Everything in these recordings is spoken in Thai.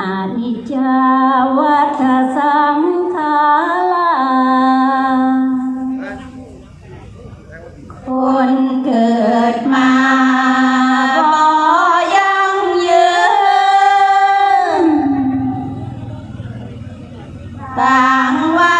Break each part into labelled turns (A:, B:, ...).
A: อนิจาวัฏสังขารคนเกิดมาบ่ยังยืนต่างว่า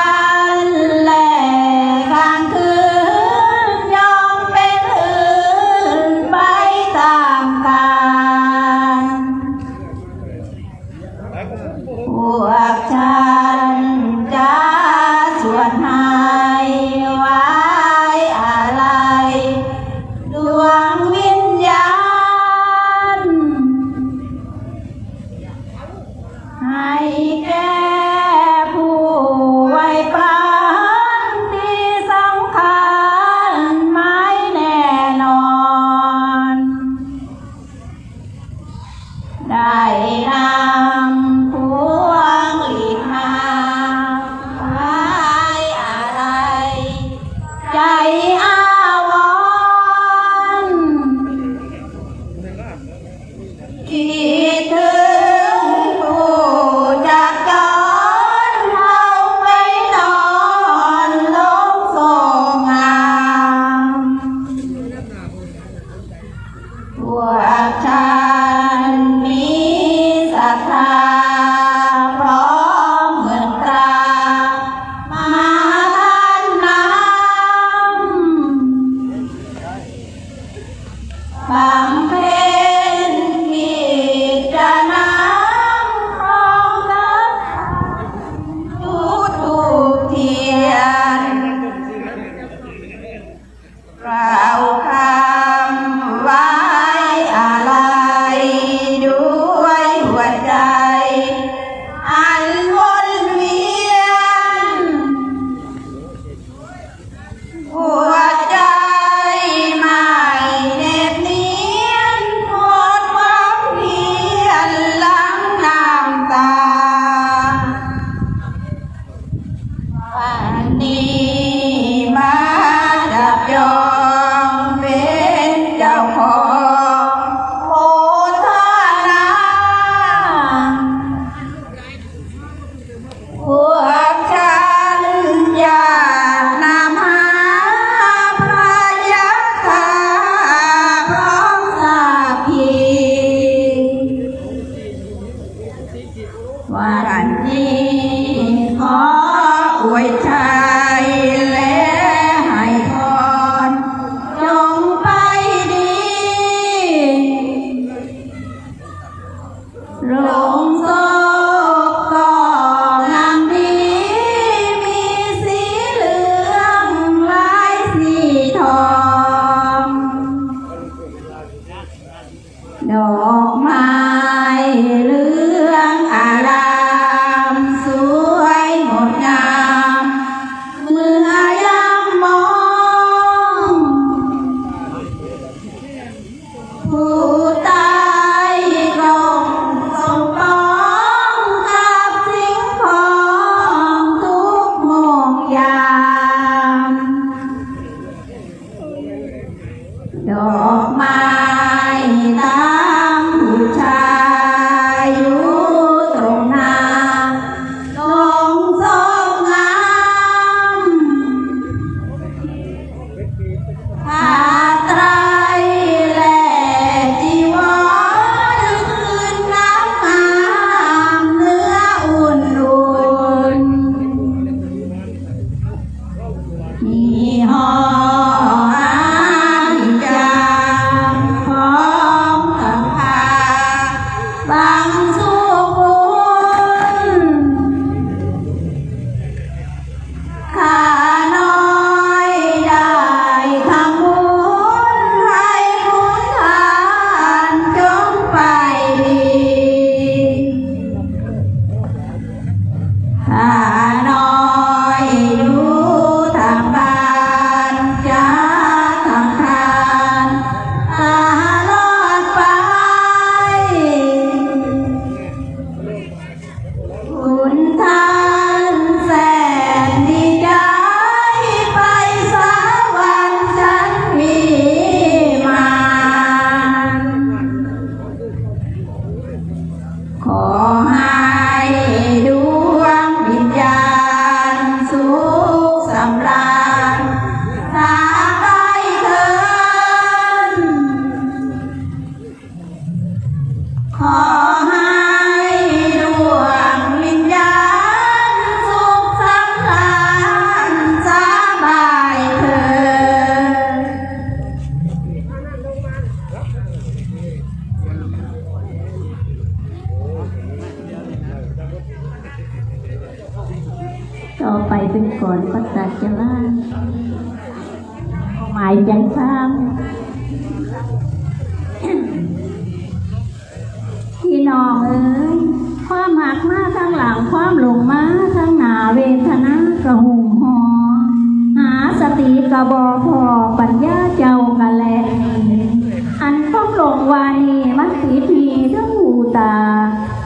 A: เรา Oh. Oh. มายใจซ้ำพี่น้องเอ้ยความหักมาข้างหลังความหลงมาข้างหน้าเวทนากระหุ่มหอหาสติกระบอพอปัญญาเจ้ากะแลอันต้องหลงวานีมันสีทีทั้งหูตา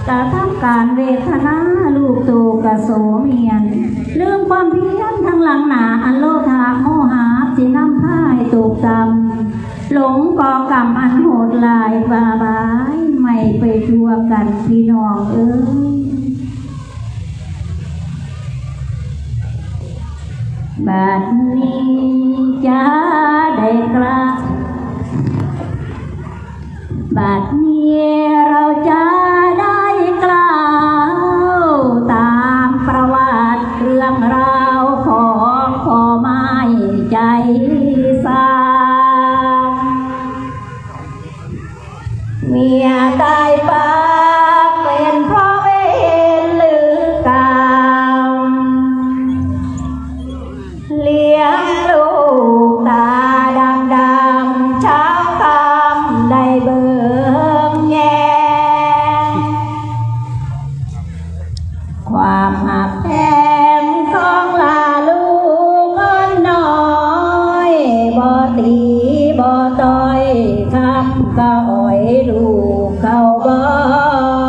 A: กระทำการเวทนาลูกโตกระโสเมียนลืมความเพียรทั้งหลังหนาอันโลภะโมหะ สิน้ำพ่ายตกตำหลงก่อกรรมอันโหดลายบาบายไม่ไปทัวกันพี่น้องเอ้ยบัดนี้จะได้กลับบัดนี้เราจะได้กล่าวตามประวัติเรื่องราว อ่อยลูกเข้าบ้าน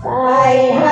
A: 拜